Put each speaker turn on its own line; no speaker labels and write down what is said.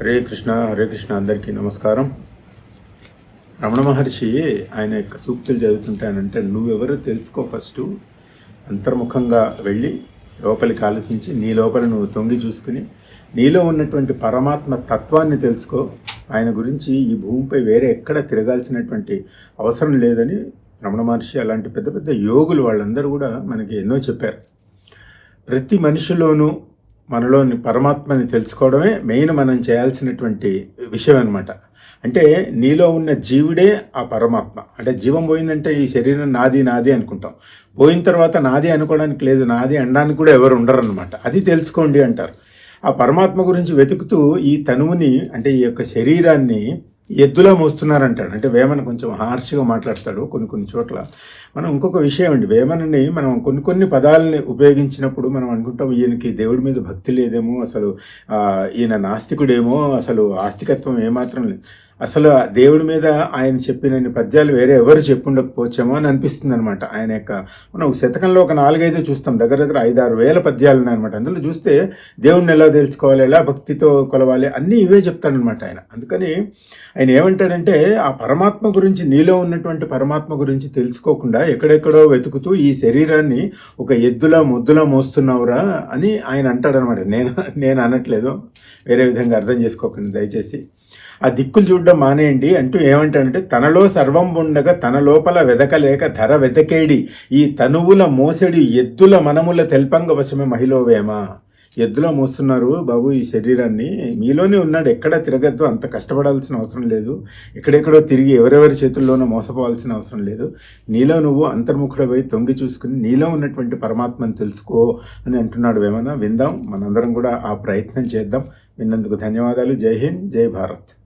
హరే కృష్ణ హరే కృష్ణ అందరికీ నమస్కారం. రమణ మహర్షి ఆయన యొక్క సూక్తులు చదువుతుంటానంటే నువ్వెవరు తెలుసుకో ఫస్ట్. అంతర్ముఖంగా వెళ్ళి లోపలికి ఆలోచించి నీ లోపల నువ్వు తొంగి చూసుకుని నీలో ఉన్నటువంటి పరమాత్మ తత్వాన్ని తెలుసుకో. ఆయన గురించి ఈ భూమిపై వేరే ఎక్కడ తిరగాల్సినటువంటి అవసరం లేదని రమణ మహర్షి అలాంటి పెద్ద పెద్ద యోగులు వాళ్ళందరూ కూడా మనకి ఎన్నో చెప్పారు. ప్రతి మనిషిలోనూ మనలోని పరమాత్మని తెలుసుకోవడమే మెయిన్ మనం చేయాల్సినటువంటి విషయం అనమాట అంటే నీలో ఉన్న జీవుడే ఆ పరమాత్మ. అంటే జీవం పోయిందంటే ఈ శరీరం నాది నాది అనుకుంటాం. పోయిన తర్వాత నాది అనుకోవడానికి లేదు నాది అనడానికి కూడా ఎవరు ఉండరు అనమాట అది తెలుసుకోండి అంటారు. ఆ పరమాత్మ గురించి వెతుకుతూ ఈ తనువుని అంటే ఈ యొక్క శరీరాన్ని ఎద్దులా మోస్తున్నారంటాడు. అంటే వేమన కొంచెం హార్ష్గా మాట్లాడతాడు కొన్ని కొన్ని చోట్ల. మనం ఇంకొక విషయం అండి. వేమనని మనం కొన్ని కొన్ని పదాలని ఉపయోగించినప్పుడు మనం అనుకుంటాం ఈయనకి దేవుడి మీద భక్తి లేదేమో అసలు ఈయన నాస్తికుడేమో అసలు ఆస్తికత్వం ఏమాత్రం లేదు. అసలు ఆ దేవుడి మీద ఆయన చెప్పినన్ని పద్యాలు వేరే ఎవరు చెప్పుండకపోవచ్చేమో అని అనిపిస్తుంది అనమాట ఆయన యొక్క మనం శతకంలో ఒక నాలుగైదు చూస్తాం. దగ్గర దగ్గర ఐదారు వేల పద్యాలు ఉన్నాయన్నమాట. అందులో చూస్తే దేవుడిని ఎలా తెలుసుకోవాలి ఎలా భక్తితో కొలవాలి అన్నీ ఇవే చెప్తాడనమాట ఆయన. అందుకని ఆయన ఏమంటాడంటే ఆ పరమాత్మ గురించి నీలో ఉన్నటువంటి పరమాత్మ గురించి తెలుసుకోకుండా ఎక్కడెక్కడో వెతుకుతూ ఈ శరీరాన్ని ఒక ఎద్దులా ముద్దులా మోస్తున్నావురా అని ఆయన అంటాడనమాట నేను నేను అనట్లేదు. వేరే విధంగా అర్థం చేసుకోకండి దయచేసి. ఆ దిక్కులు చూడడం మానేయండి అంటూ ఏమంటాడంటే తనలో సర్వం ఉండగా తన లోపల వెదకలేక ధర వెదకేడి. ఈ తనువుల మోసడి ఎద్దుల మనముల తెల్పంగ వశమే మహిళవేమా. ఎద్దులో మోస్తున్నారు బాబు ఈ శరీరాన్ని. మీలోనే ఉన్నాడు ఎక్కడ తిరగద్దు అంత కష్టపడాల్సిన అవసరం లేదు. ఎక్కడెక్కడో తిరిగి ఎవరెవరి చేతుల్లోనో మోసపోవాల్సిన అవసరం లేదు. నీలో నువ్వు అంతర్ముఖుడపై తొంగి చూసుకుని నీలో ఉన్నటువంటి పరమాత్మను తెలుసుకో అని అంటున్నాడు వేమన. విందాం మనందరం కూడా ఆ ప్రయత్నం చేద్దాం. విన్నందుకు ధన్యవాదాలు. జై హింద్ జై భారత్.